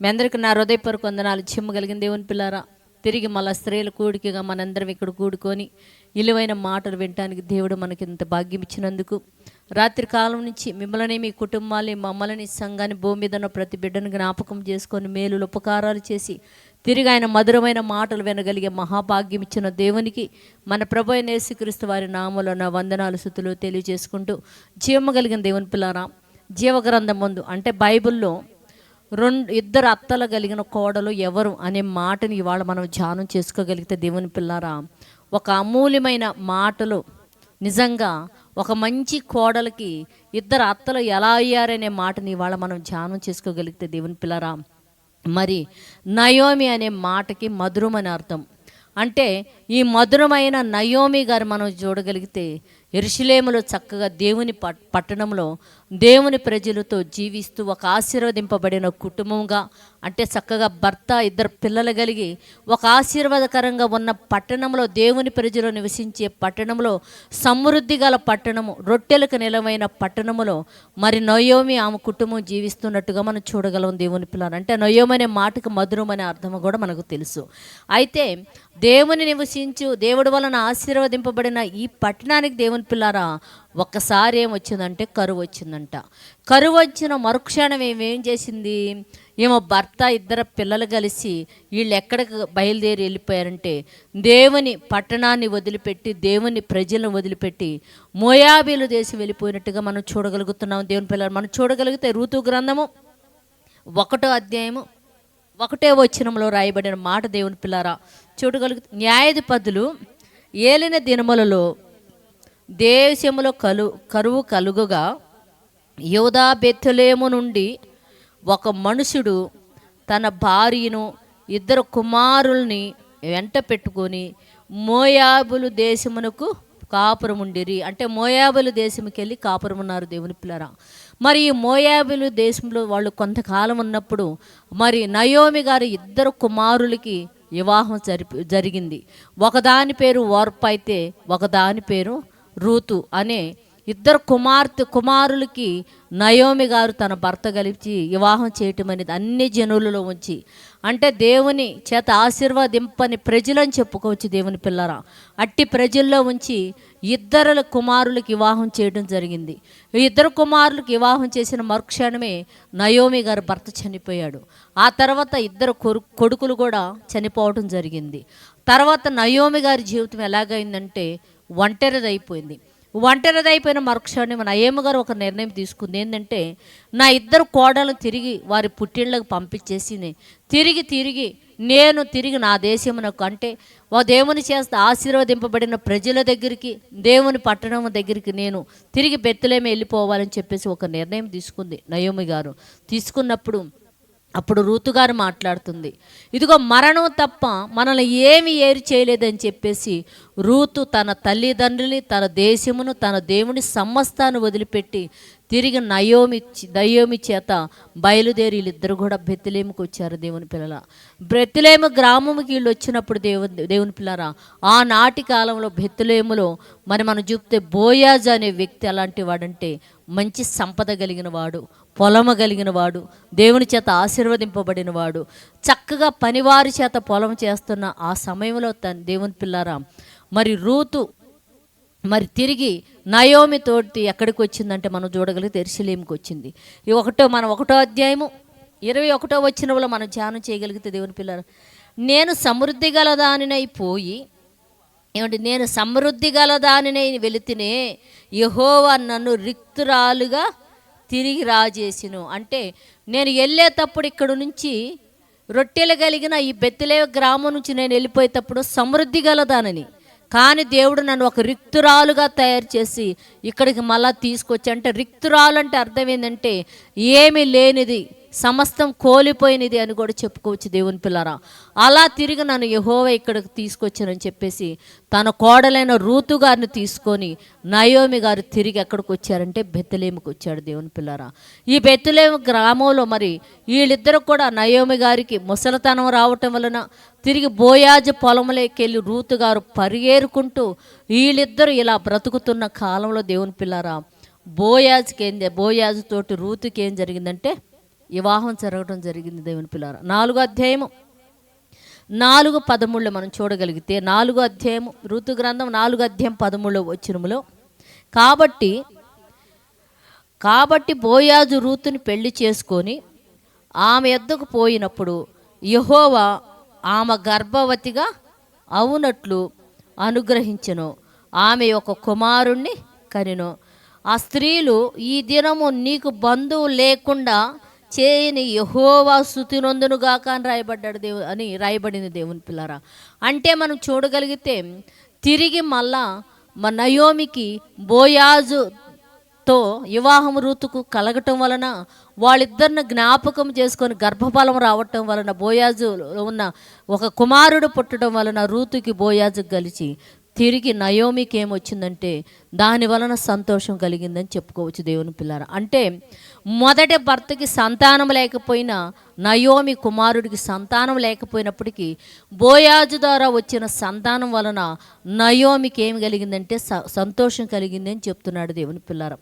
మీ అందరికీ నా హృదయపూర్వక వందనాలు. చిమ్మగలిగిన దేవుని పిల్లారా తిరిగి మళ్ళా స్త్రీల కూడికగా మనందరం ఇక్కడ కూడుకొని ఇలువైన మాటలు వినటానికి దేవుడు మనకి ఇంత భాగ్యం ఇచ్చినందుకు రాత్రి కాలం నుంచి మిమ్మల్ని మీ కుటుంబాన్ని మమ్మల్ని సంఘాన్ని భూమి మీద ఉన్న ప్రతి బిడ్డను జ్ఞాపకం చేసుకొని మేలులు ఉపకారాలు చేసి తిరిగి ఆయన మధురమైన మాటలు వినగలిగే మహాభాగ్యం ఇచ్చిన దేవునికి మన ప్రభు అయిన యేసుక్రీస్తు వారి నామలో నా వందనాలు సుతులు తెలియజేసుకుంటూ జీవమగలిగిన దేవుని పిల్లారా జీవగ్రంథం ముందు అంటే బైబిల్లో రెండు ఇద్దరు అత్తలు కలిగిన కోడలు ఎవరు అనే మాటని ఇవాళ మనం ధ్యానం చేసుకోగలిగితే దేవుని పిల్లారా ఒక అమూల్యమైన మాటలు నిజంగా ఒక మంచి కోడలకి ఇద్దరు అత్తలు ఎలా అయ్యారనే మాటని ఇవాళ మనం ధ్యానం చేసుకోగలిగితే దేవుని పిల్లరా. మరి నయోమి అనే మాటకి మధురం అని అర్థం. అంటే ఈ మధురమైన నయోమి గారు మనం చూడగలిగితే ఎరుషులేములో చక్కగా దేవుని పట్ పట్టణంలో దేవుని ప్రజలతో జీవిస్తూ ఒక ఆశీర్వదింపబడిన కుటుంబంగా అంటే చక్కగా భర్త ఇద్దరు పిల్లలు కలిగి ఒక ఆశీర్వాదకరంగా ఉన్న పట్టణంలో దేవుని ప్రజలు నివసించే పట్టణంలో సమృద్ధి గల పట్టణము రొట్టెలకు నిలవైన పట్టణములో మరి నయోమి ఆమె కుటుంబం జీవిస్తున్నట్టుగా మనం చూడగలం దేవుని పిల్లలు. అంటే నయోమి అనే మాటకు మధురం అనే అర్థం కూడా మనకు తెలుసు. అయితే దేవుని నివసించు దేవుడి వలన ఆశీర్వదింపబడిన ఈ పట్టణానికి దేవుని పిల్లారా ఒక్కసారి ఏం వచ్చిందంటే కరువు వచ్చిందంట. కరువు వచ్చిన మరుక్షణం ఏమేం చేసింది? ఏమో భర్త ఇద్దరు పిల్లలు కలిసి వీళ్ళు ఎక్కడికి బయలుదేరి వెళ్ళిపోయారంటే దేవుని పట్టణాన్ని వదిలిపెట్టి దేవుని ప్రజలను వదిలిపెట్టి మోయాబీలు దేశం వెళ్ళిపోయినట్టుగా మనం చూడగలుగుతున్నాం. దేవుని పిల్లలు మనం చూడగలిగితే ఋతు గ్రంథము ఒకటో అధ్యాయము ఒకటే వచనంలో రాయబడిన మాట దేవుని పిల్లారా చూడగలుగు న్యాయాధిపతులు ఏలిన దినములలో దేశములో కలు కరువు కలుగుగా యోధా బెత్తలేము నుండి ఒక మనుషుడు తన భార్యను ఇద్దరు కుమారుల్ని వెంట పెట్టుకొని మోయాబులు దేశమునకు కాపురముండిరి. అంటే మోయాబులు దేశంకి వెళ్ళి కాపురం ఉన్నారు దేవుని పిల్లరా. మరి ఈ మోయాబులు దేశంలో వాళ్ళు కొంతకాలం ఉన్నప్పుడు మరి నయోమి గారి ఇద్దరు కుమారులకి వివాహం జరిపి జరిగింది. ఒకదాని పేరు ఓర్ప అయితే ఒకదాని పేరు రూతు అనే ఇద్దరు కుమార్తె కుమారులకి నయోమి గారు తన భర్త కలిపి వివాహం చేయటం అనేది అన్ని జనులలో ఉంచి అంటే దేవుని చేత ఆశీర్వాదింపని ప్రజలని చెప్పుకోవచ్చు దేవుని పిల్లరా. అట్టి ప్రజల్లో ఉంచి ఇద్దరు కుమారులకి వివాహం చేయడం జరిగింది. ఇద్దరు కుమారులకు వివాహం చేసిన మరుక్షణమే నయోమి గారు భర్త చనిపోయాడు. ఆ తర్వాత ఇద్దరు కొడుకులు కూడా చనిపోవడం జరిగింది. తర్వాత నయోమి గారి జీవితం ఎలాగైందంటే ఒంటరిదైపోయింది. ఒంటరిదైపోయిన మరుక్షణం నయేమ గారు ఒక నిర్ణయం తీసుకుంది. ఏంటంటే నా ఇద్దరు కోడలు తిరిగి వారి పుట్టిళ్ళకు పంపించేసి తిరిగి తిరిగి నేను తిరిగి నా దేశమునకు అంటే ఓ దేవుని చేస్తే ఆశీర్వదింపబడిన ప్రజల దగ్గరికి దేవుని పట్టణం దగ్గరికి నేను తిరిగి బెత్తలేమి వెళ్ళిపోవాలని చెప్పేసి ఒక నిర్ణయం తీసుకుంది నయోమి గారు. తీసుకున్నప్పుడు అప్పుడు రూతుగారు మాట్లాడుతుంది ఇదిగో మరణం తప్ప మనల్ని ఏమి ఏరి చేయలేదని చెప్పేసి రూతు తన తల్లిదండ్రుని తన దేశమును తన దేవుని సమస్తాన్ని వదిలిపెట్టి తిరిగి నయోమి దయోమి చేత బయలుదేరి వీళ్ళిద్దరు కూడా బెత్తిలేముకి వచ్చారు దేవుని పిల్లల. బెత్తిలేము గ్రామంకి వీళ్ళు వచ్చినప్పుడు దేవుని దేవుని పిల్లరా ఆనాటి కాలంలో బెత్తిలేములో మరి మనం చూపితే బోయాజ్ అనే వ్యక్తి అలాంటి వాడంటే మంచి సంపద కలిగిన వాడు పొలము కలిగిన వాడు దేవుని చేత ఆశీర్వదింపబడిన వాడు చక్కగా పనివారి చేత పొలం చేస్తున్న ఆ సమయంలో తన దేవుని పిల్లారా మరి రూతు మరి తిరిగి నయోమి తోటి ఎక్కడికి వచ్చిందంటే మనం చూడగలిగితే ఎరుసలేమికి వచ్చింది. ఈ ఒకటో మనం ఒకటో అధ్యాయము ఇరవై ఒకటో వచ్చిన వాళ్ళు మనం ధ్యానం చేయగలిగితే దేవుని పిల్లలు నేను సమృద్ధి గలదానినై పోయి ఏమంటే నేను సమృద్ధి గలదానినై వెళితేనే యహోవా నన్ను రిక్తురాలుగా తిరిగి రాజేసిను. అంటే నేను వెళ్ళేటప్పుడు ఇక్కడ నుంచి రొట్టెలు కలిగిన ఈ బెత్తలే గ్రామం నుంచి నేను వెళ్ళిపోయేటప్పుడు సమృద్ధి గలదానని కానీ దేవుడు నన్ను ఒక రిక్తురాలుగా తయారు చేసి ఇక్కడికి మళ్ళా తీసుకొచ్చి అంటే రిక్తురాలు అంటే అర్థం ఏంటంటే ఏమీ లేనిది సమస్తం కోల్పోయినది అని కూడా చెప్పుకోవచ్చు దేవుని పిల్లరా. అలా తిరిగి నన్ను యహోవ ఇక్కడికి తీసుకొచ్చానని చెప్పేసి తన కోడలైన రూతు గారిని తీసుకొని నయోమి గారు తిరిగి ఎక్కడికి వచ్చారంటే బెత్తలేమికి వచ్చాడు దేవుని పిల్లరా. ఈ బెత్తలేమి గ్రామంలో మరి వీళ్ళిద్దరు కూడా నయోమి గారికి ముసలితనం రావటం వలన తిరిగి బోయాజు పొలంలోకి వెళ్ళి రూతు గారు పరిగేరుకుంటూ వీళ్ళిద్దరూ ఇలా బ్రతుకుతున్న కాలంలో దేవుని పిల్లరా బోయాజ్కి ఏం బోయాజు తోటి రూతుకి ఏం జరిగిందంటే వివాహం జరగడం జరిగింది దేవుని పిల్లారా. నాలుగు అధ్యాయము నాలుగు పదమూళ్ళు మనం చూడగలిగితే నాలుగు అధ్యాయము ఋతు గ్రంథం నాలుగు అధ్యాయం పదమూడులో వచ్చినములో కాబట్టి కాబట్టి బోయాజు రూతుని పెళ్ళి చేసుకొని ఆమె ఎద్దకు పోయినప్పుడు యహోవా ఆమె గర్భవతిగా అవునట్లు అనుగ్రహించెను. ఆమె ఒక కుమారుణ్ణి కనిను. ఆ స్త్రీలు ఈ దినము నీకు బంధువు లేకుండా చేయని యహోవా శృతినందునుగాక అని రాయబడ్డాడు దేవు అని రాయబడింది దేవుని పిల్లరా. అంటే మనం చూడగలిగితే తిరిగి మళ్ళా మా నయోమికి బోయాజు తో వివాహం ఋతుకు కలగటం వలన వాళ్ళిద్దరిని జ్ఞాపకం చేసుకొని గర్భఫలం రావటం వలన బోయాజు ఉన్న ఒక కుమారుడు పుట్టడం వలన రూతుకి బోయాజు కలిసి తిరిగి నయోమికి ఏమొచ్చిందంటే దాని వలన సంతోషం కలిగిందని చెప్పుకోవచ్చు దేవుని పిల్లర. అంటే మొదటి భర్తకి సంతానం లేకపోయినా నయోమి కుమారుడికి సంతానం లేకపోయినప్పటికీ బోయాజు ద్వారా వచ్చిన సంతానం వలన నయోమికి ఏమి కలిగిందంటే స- సంతోషం కలిగిందని చెప్తున్నాడు దేవుని పిల్లరం.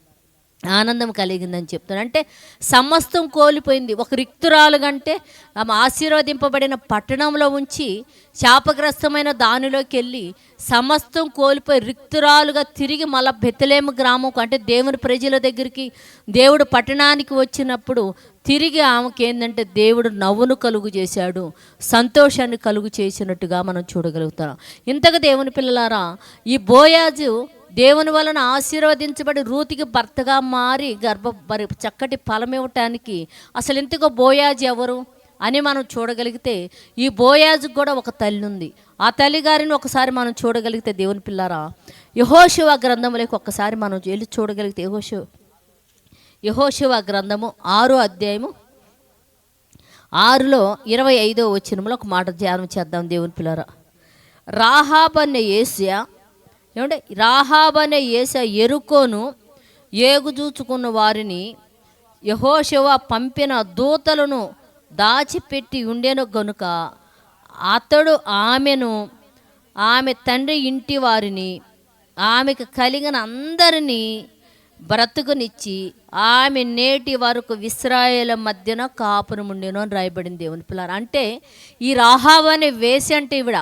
ఆనందం కలిగిందని చెప్తున్నాను అంటే సమస్తం కోల్పోయింది. ఒక రిక్తురాలు కంటే ఆమె ఆశీర్వదింపబడిన పట్టణంలో ఉంచి శాపగ్రస్తమైన దానిలోకి వెళ్ళి సమస్తం కోల్పోయి రిక్తురాలుగా తిరిగి మళ్ళా బెత్తలేము గ్రామం అంటే దేవుని ప్రజల దగ్గరికి దేవుడు పట్టణానికి వచ్చినప్పుడు తిరిగి ఆమెకి ఏంటంటే దేవుడు నవ్వును కలుగు చేశాడు. సంతోషాన్ని కలుగు చేసినట్టుగా మనం చూడగలుగుతాం. ఇంతగా దేవుని పిల్లలారా ఈ బోయాజు దేవుని వలన ఆశీర్వదించబడి రూతికి భర్తగా మారి గర్భ మరి చక్కటి ఫలం ఇవ్వటానికి అసలు ఇంతగా బోయాజు ఎవరు అని మనం చూడగలిగితే ఈ బోయాజుకు కూడా ఒక తల్లి ఉంది. ఆ తల్లి గారిని ఒకసారి మనం చూడగలిగితే దేవుని పిల్లారా యహోశివ గ్రంథంలోకి ఒక్కసారి మనం వెళ్ళి చూడగలిగితే యహోశివ యహోశివ గ్రంథము ఆరో అధ్యాయము ఆరులో ఇరవై ఐదో వచ్చినములో ఒక మాట ధ్యానం చేద్దాం దేవుని పిల్లరా. రాహాబ్ అనే ఏసియా ఏమంటే రాహాబ్ అనే ఎరుకోను ఏగుచూచుకున్న వారిని యహోశివ పంపిన దూతలను దాచిపెట్టి ఉండెను గనుక అతడు ఆమెను ఆమె తండ్రి ఇంటి వారిని ఆమెకు కలిగిన అందరినీ బ్రతుకునిచ్చి ఆమె నేటి వరకు విశ్రాయల మధ్యన కాపురం ఉండేను అని రాయబడింది దేవుని పిల్లలు. అంటే ఈ రాహాబ్ అనే వేసి అంటే ఇవిడ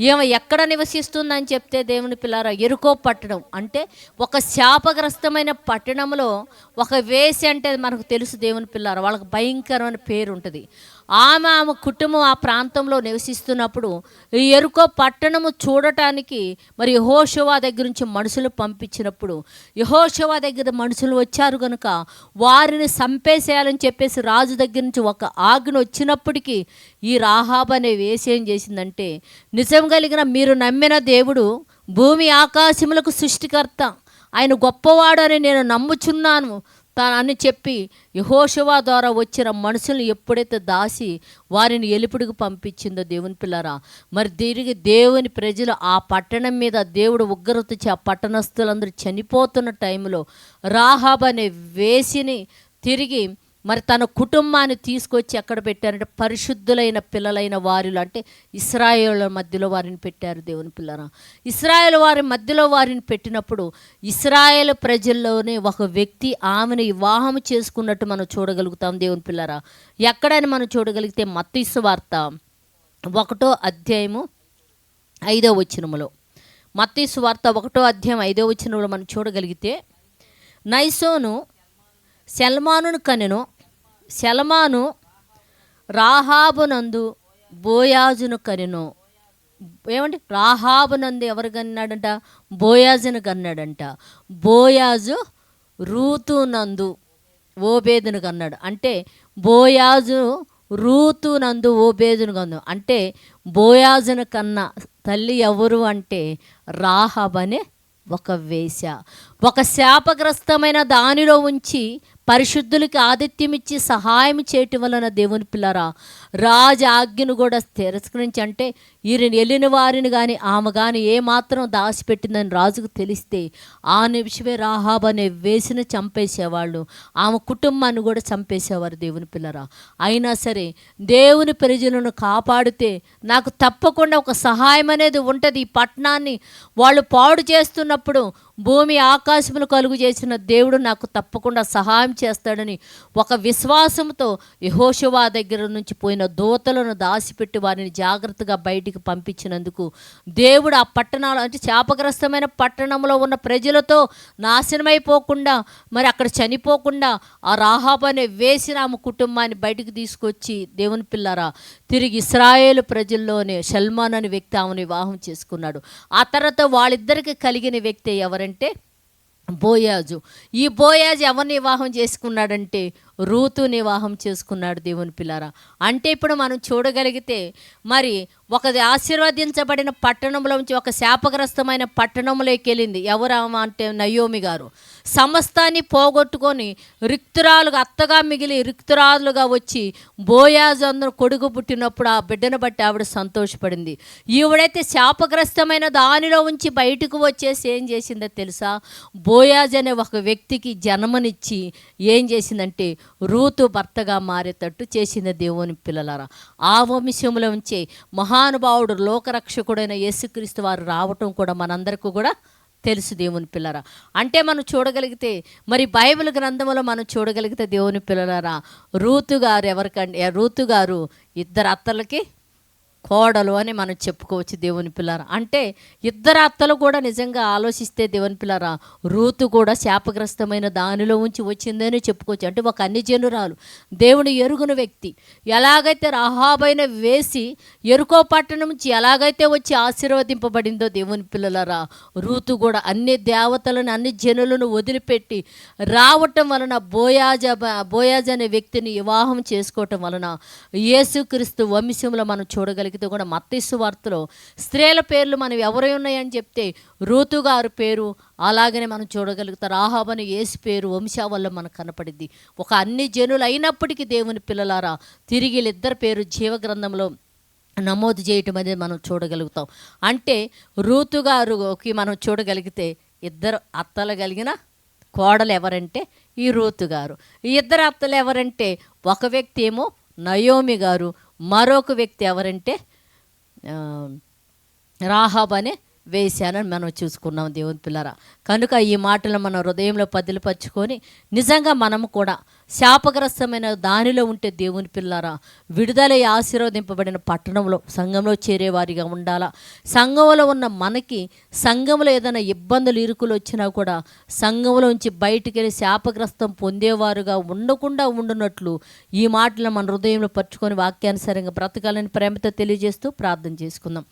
ఏమ ఎక్కడ నివసిస్తుందని చెప్తే దేవుని పిల్లారా ఎరుకో పట్టణం. అంటే ఒక శాపగ్రస్తమైన పట్టణంలో ఒక వేసి అంటే మనకు తెలుసు దేవుని పిల్లారా వాళ్ళకి భయంకరమైన పేరు ఉంటుంది ఆమె ఆమె కుటుంబం ఆ ప్రాంతంలో నివసిస్తున్నప్పుడు ఈ ఎరుకో పట్టణము చూడటానికి మరి యహోశివా దగ్గర నుంచి మనుషులు పంపించినప్పుడు యహోశివా దగ్గర మనుషులు వచ్చారు కనుక వారిని సంపేసేయాలని చెప్పేసి రాజు దగ్గర నుంచి ఒక ఆజ్ఞ వచ్చినప్పటికీ ఈ రాహాబ్ అనే వేసి ఏం చేసిందంటే నిజం కలిగిన మీరు నమ్మిన దేవుడు భూమి ఆకాశములకు సృష్టికర్త. ఆయన గొప్పవాడు అని నేను నమ్ముచున్నాను. అని చెప్పి యహోశివా ద్వారా వచ్చిన మనుషులను ఎప్పుడైతే దాసి వారిని ఎలుపుడికి పంపించిందో దేవుని పిల్లరా మరి తిరిగి దేవుని ప్రజలు ఆ పట్టణం మీద దేవుడు ఉగ్రతచ్చి ఆ పట్టణస్తులందరూ చనిపోతున్న టైంలో రాహాబ్ అనే వేసిని తిరిగి మరి తన కుటుంబాన్ని తీసుకొచ్చి ఎక్కడ పెట్టారంటే పరిశుద్ధులైన పిల్లలైన వారిలో అంటే ఇస్రాయేల్ మధ్యలో వారిని పెట్టారు దేవుని పిల్లరా. ఇస్రాయేల్ వారి మధ్యలో వారిని పెట్టినప్పుడు ఇస్రాయేల్ ప్రజల్లోనే ఒక వ్యక్తి ఆమెను వివాహం చేసుకున్నట్టు మనం చూడగలుగుతాం దేవుని పిల్లరా. ఎక్కడని మనం చూడగలిగితే మత్తీసు వార్త ఒకటో అధ్యాయము ఐదో వచనములో. మత్తీసు వార్త ఒకటో అధ్యాయం ఐదో వచనంలో మనం చూడగలిగితే నైసోను సెల్మానును కనెను సెల్మాను రాహాబునందు బోయాజును కనెను. ఏమండి? రాహాబునందు ఎవరు కన్నాడంట? బోయాజును కన్నాడంట. బోయాజు రూతునందు ఓబేదును కన్నాడు. అంటే బోయాజు రూతునందు ఓబేదును కన్నాడు. అంటే బోయాజును కన్నా తల్లి ఎవరు అంటే రాహబ్ అనే ఒక వేశ ఒక శాపగ్రస్తమైన దానిలో ఉంచి పరిశుద్ధులకి ఆతిథ్యం ఇచ్చి సహాయం చేయటం వలన దేవుని పిల్లరా రాజు ఆజ్ఞను కూడా తిరస్కరించి అంటే ఈయన వెళ్ళిన వారిని కానీ ఆమె కానీ ఏమాత్రం దాచిపెట్టిందని రాజుకు తెలిస్తే ఆ నిమిషమే రాహాబ్ అనే వేసిన చంపేసేవాళ్ళు. ఆమె కుటుంబాన్ని కూడా చంపేసేవారు దేవుని పిల్లరా. అయినా సరే దేవుని ప్రజలను కాపాడితే నాకు తప్పకుండా ఒక సహాయం అనేది ఉంటుంది. ఈ పట్టణాన్ని వాళ్ళు పాడు చేస్తున్నప్పుడు భూమి ఆకాశములు కలుగు చేసిన దేవుడు నాకు తప్పకుండా సహాయం చేస్తాడని ఒక విశ్వాసంతో యహోషువా దగ్గర నుంచి పోయిన దూతలను దాచిపెట్టి వారిని జాగ్రత్తగా బయట బయటికి పంపించినందుకు దేవుడు ఆ పట్టణాలు అంటే శాపగ్రస్తమైన పట్టణంలో ఉన్న ప్రజలతో నాశనమైపోకుండా మరి అక్కడ చనిపోకుండా ఆ రాహాబ్ అనే వేసిన ఆమె కుటుంబాన్ని బయటికి తీసుకొచ్చి దేవుని పిల్లరా తిరిగి ఇస్రాయేలు ప్రజల్లోనే సల్మాన్ అనే వ్యక్తి ఆమెను వివాహం చేసుకున్నాడు. ఆ తర్వాత వాళ్ళిద్దరికి కలిగిన వ్యక్తి ఎవరంటే బోయాజు. ఈ బోయాజు ఎవరిని వివాహం చేసుకున్నాడంటే రూతు వివాహం చేసుకున్నాడు దేవుని పిల్లారా. అంటే ఇప్పుడు మనం చూడగలిగితే మరి ఒక ఆశీర్వదించబడిన పట్టణంలో నుంచి ఒక శాపగ్రస్తమైన పట్టణంలోకి వెళ్ళింది. ఎవరు అంటే? నయోమి గారు. సమస్తాన్ని పోగొట్టుకొని రిక్తురాలుగా అత్తగా మిగిలి రిక్తురాలుగా వచ్చి బోయాజు అందరూ కొడుకు పుట్టినప్పుడు ఆ బిడ్డను బట్టి ఆవిడ సంతోషపడింది. ఈవిడైతే శాపగ్రస్తమైన దానిలో ఉంచి బయటకు వచ్చేసి ఏం చేసిందో తెలుసా? బోయాజ్ అనే ఒక వ్యక్తికి జన్మనిచ్చి ఏం చేసిందంటే రూతు భర్తగా మారేటట్టు చేసింది దేవుని పిల్లలారా. ఆ వంశంలో ఉంచే మహానుభావుడు లోకరక్షకుడైన యేసుక్రీస్తు వారు రావటం కూడా మనందరికీ కూడా తెలుసు దేవుని పిల్లరా అంటే మనం చూడగలిగితే మరి బైబిల్ గ్రంథంలో మనం చూడగలిగితే దేవుని పిల్లలారా రూతు గారు ఎవరికంటే రూతు గారు ఇద్దరు అత్తలకి కోడలు అని మనం చెప్పుకోవచ్చు దేవుని పిల్లర. అంటే ఇద్దరు అత్తలు కూడా నిజంగా ఆలోచిస్తే దేవుని పిల్లరా రూతు కూడా శాపగ్రస్తమైన దానిలో ఉంచి వచ్చిందని చెప్పుకోవచ్చు. అంటే ఒక అన్ని జనురాలు దేవుని ఎరుగున వ్యక్తి. ఎలాగైతే రహాబైన వేసి ఎరుకో పట్టణం నుంచి ఎలాగైతే వచ్చి ఆశీర్వదింపబడిందో దేవుని పిల్లలరా రూతు కూడా అన్ని దేవతలను అన్ని జనులను వదిలిపెట్టి రావటం వలన బోయాజ బోయాజ్ అనే వ్యక్తిని వివాహం చేసుకోవటం వలన యేసుక్రీస్తు వంశంలో మనం చూడగలిగితే కూడా మత్తిస్సు వార్తలో స్త్రీల పేర్లు మనం ఎవరై ఉన్నాయని చెప్తే రూతుగారు పేరు అలాగనే మనం చూడగలుగుతాం ఆహాబని ఏసు పేరు వంశావల్లో మనకు కనపడింది ఒక అన్ని జనులు అయినప్పటికీ దేవుని పిల్లలారా తిరిగి వీళ్ళిద్దరి పేరు జీవగ్రంథంలో నమోదు చేయటం అనేది మనం చూడగలుగుతాం. అంటే రూతు గారుకి మనం చూడగలిగితే ఇద్దరు అత్తలు కలిగిన కోడలు ఎవరంటే ఈ రూతు గారు. ఈ ఇద్దరు అత్తలు ఎవరంటే ఒక వ్యక్తి ఏమో నయోమి గారు మరొక వ్యక్తి ఎవరంటే ఆ, రాహాబ్ అనే వేశానని మనం చూసుకున్నాం దేవుని పిల్లరా. కనుక ఈ మాటలు మన హృదయంలో పదిలిపరుచుకొని నిజంగా మనము కూడా శాపగ్రస్తమైన దానిలో ఉంటే దేవుని పిల్లారా విడుదల ఆశీర్వదింపబడిన పట్టణంలో సంఘంలో చేరేవారిగా ఉండాలా? సంఘంలో ఉన్న మనకి సంఘంలో ఏదైనా ఇబ్బందులు ఇరుకులు వచ్చినా కూడా సంఘంలోంచి బయటికి వెళ్ళి శాపగ్రస్తం పొందేవారుగా ఉండకుండా ఉండునట్లు ఈ మాటలు మన హృదయంలో పరుచుకొని వాక్యానుసారంగా బ్రతకాలని ప్రేమతో తెలియజేస్తూ ప్రార్థన చేసుకుందాం.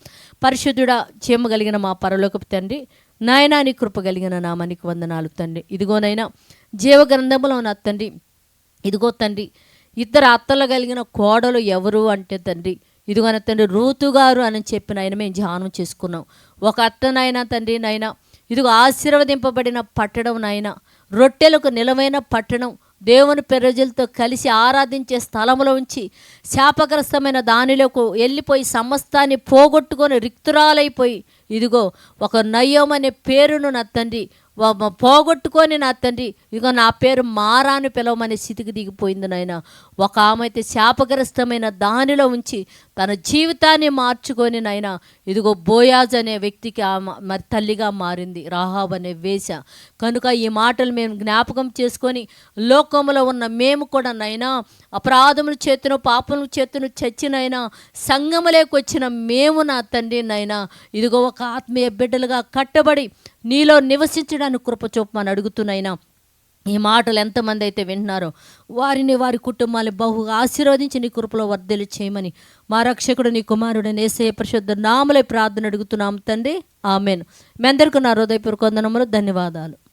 పరిశుద్ధుడా చేయమగలిగిన మా పరలోకపు తండ్రి నాయనా నీ కృప కలిగిన నామానికి వందనాలు తండ్రి. ఇదిగోనైనా జీవగ్రంథంలో ఉన్న తండ్రి ఇదిగో తండ్రి ఇద్దరు అత్తలు కలిగిన కోడలు ఎవరు అంటే తండ్రి ఇదిగోన తండ్రి రూతు గారు అని చెప్పిన ఆయన మేము ధ్యానం చేసుకున్నాం. ఒక అత్తనైనా తండ్రి నాయన ఇదిగో ఆశీర్వదింపబడిన పట్టణం నాయన రొట్టెలకు నిలవైన పట్టణం దేవుని ప్రజలతో కలిసి ఆరాధించే స్థలంలో ఉంచి శాపగ్రస్తమైన దానిలోకి వెళ్ళిపోయి సమస్తాన్ని పోగొట్టుకొని రిక్తురాలైపోయి ఇదిగో ఒక నయ్యం అనే పేరును నా తండ్రి పోగొట్టుకొని నా తండ్రి ఇక నా పేరు మారాను పిలవమనే స్థితికి దిగిపోయింది నాయన. ఒక ఆమె అయితే శాపగ్రస్తమైన దానిలో ఉంచి తన జీవితాన్ని మార్చుకొని నైనా ఇదిగో బోయాజ్ అనే వ్యక్తికి ఆ మరి తల్లిగా మారింది రాహాబ్ అనే వేష కనుక ఈ మాటలు మేము జ్ఞాపకం చేసుకొని లోకంలో ఉన్న మేము కూడా నైనా అపరాధముల చేతును పాపముల చేతును చచ్చినైనా సంగములేకి వచ్చిన మేము నా తండ్రి నైనా ఇదిగో ఒక ఆత్మీయ బిడ్డలుగా కట్టబడి నీలో నివసించడానికి కృప చూపమని అడుగుతున్నాయినా ఈ మాటలు ఎంతమంది అయితే వింటున్నారో వారిని వారి కుటుంబాన్ని బహుగా ఆశీర్వదించి నీ కృపలో వర్ధలు చేయమని మా రక్షకుడు నీ కుమారుడు నేసే పరిశుద్ధ నామలే ప్రార్థన అడుగుతున్నాం తండ్రి. ఆమెను. మీ అందరికీ నా హృదయపూర్వక వందనములు ధన్యవాదాలు.